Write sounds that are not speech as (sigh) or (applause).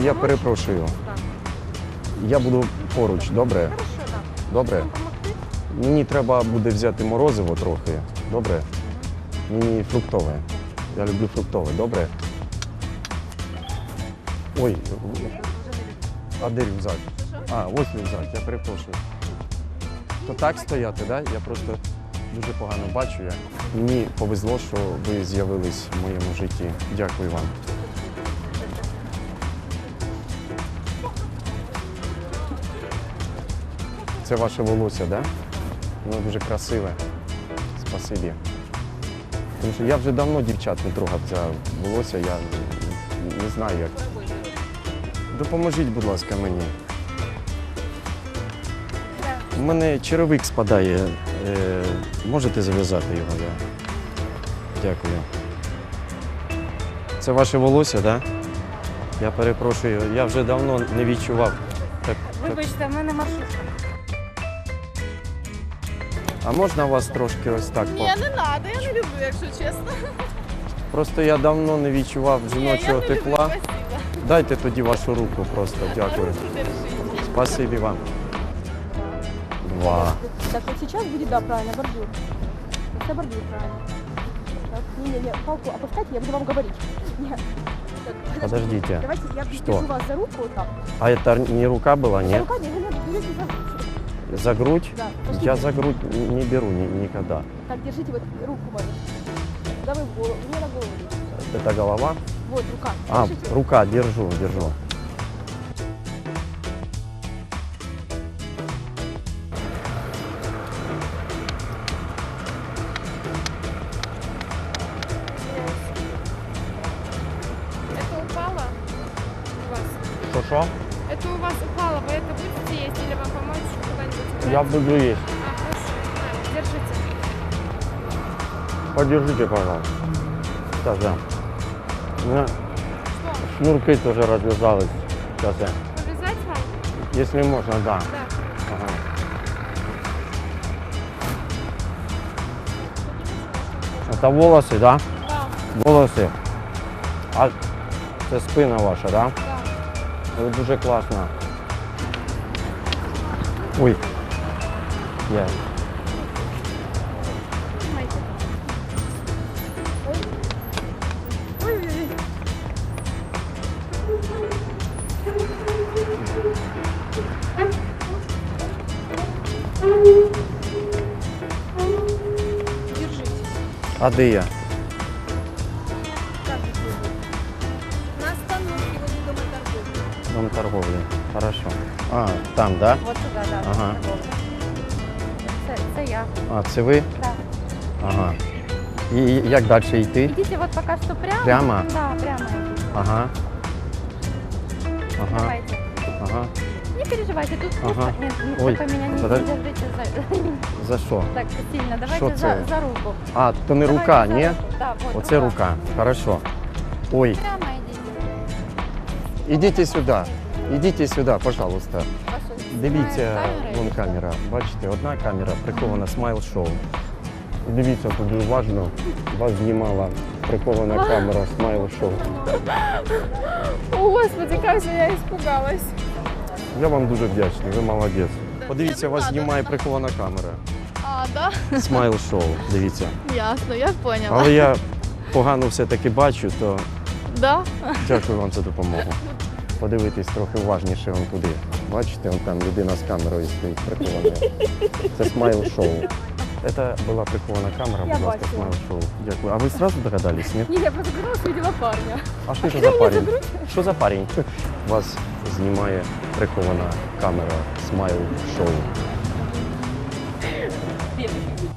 Я перепрошую. Я буду поруч, добре? Добре. Мені треба буде взяти морозиво трохи. Добре? Мені фруктове. Я люблю фруктове, добре? Ой, а де рюкзак? А, ось рюкзак, я перепрошую. То так стояти. Да? Я просто дуже погано бачу. Я. Мені повезло, що ви з'явились в моєму житті. Дякую вам. Це ваше волосся? Да? Воно дуже красиве. Спасибі. Тому що я вже давно дівчат не трогав за волосся, я не знаю як. Допоможіть, будь ласка, мені. У мене черевик спадає. Е, можете зав'язати його? Да? Дякую. Це ваше волосся, так? Да? Я перепрошую, я вже давно не відчував. Так, так. Вибачте, в мене маршрутка. А можна вас трошки ось так? по- Ні, не треба, я не люблю, якщо чесно. Просто я давно не відчував Ні, я жіночого не люблю, тепла. спасибо. Дайте тоді вашу руку просто. Дякую. Держіть. Спасибі вам. Два. Так, вот сейчас будет, да, правильно, бордюр. Это бордюр, правильно. Так, не-не-не, палку опускайте, я буду вам говорить. Нет. Так, Подождите. Давайте я Что? держу вас за руку вот так. А это не рука была, За нет? рука, не, за грудь? Да, пошли. Я за грудь не беру ни- никогда. Так, держите вот руку мою. Вы в голову? Мне на голову. Это голова? Вот, рука. А, Держите. рука, держу, держу. Это упало у вас? Что-что? Это у вас упало, вы это будете есть или вам помочь? Я буду есть. Держите. Подержите, пожалуйста. Сейчас, да. У меня шнурки тоже развязались. Сейчас я. повязать вам? Если можно, да. Да. Ага. Это волосы, да? Да, Волоси. А це спина ваша, да? да. Ви дуже класно. Ой. Я. А де я? На остановке возле дома торговли. Дом торговлі. Хорошо. А, там, да? Вот сюда, да. Ага. Це, це я. А, це ви? Да. Ага. І і як далі йти? Идите вот пока что прямо. Прямо? Да, прямо идите. Ага. Ага. Давайте. Ага. Не переживайте, тут Ага. просто... Нет, нет, Ой, только меня не, подожди. не держите за... (laughs) За що? так сильно. Давайте Що за, це? за руку. А, то не Давайте рука, за ні? руку. Да, вот, Оце рука. Хорошо. Ой, Прямо идите. ідіть сюди. Ідіть сюди, пожалуйста. Ваша Дивіться, вон камера. Бачите, одна камера прихована смайл шоу. Дивіться туди уважно. Вас знімала прихована камера смайл шоу. О, Господи, как же я испугалась. Я вам дуже вдячний, ви молодець. Подивіться, вас знімає прихована камера. А, да? Смайл шоу. Дивіться. Ясно, я поняла. Але я погано все-таки бачу, то Да? дякую вам за допомогу подивитись трохи уважніше вон туди. Бачите, вон там людина з камерою стоїть прикована. Це смайл-шоу. Це була прикована камера, будь ласка, смайл-шоу. Дякую. А ви одразу догадались, ні? Ні, я просто думала, що виділа парня. А що це за парень? Що за парень? Вас знімає прикована камера смайл-шоу. Бідний.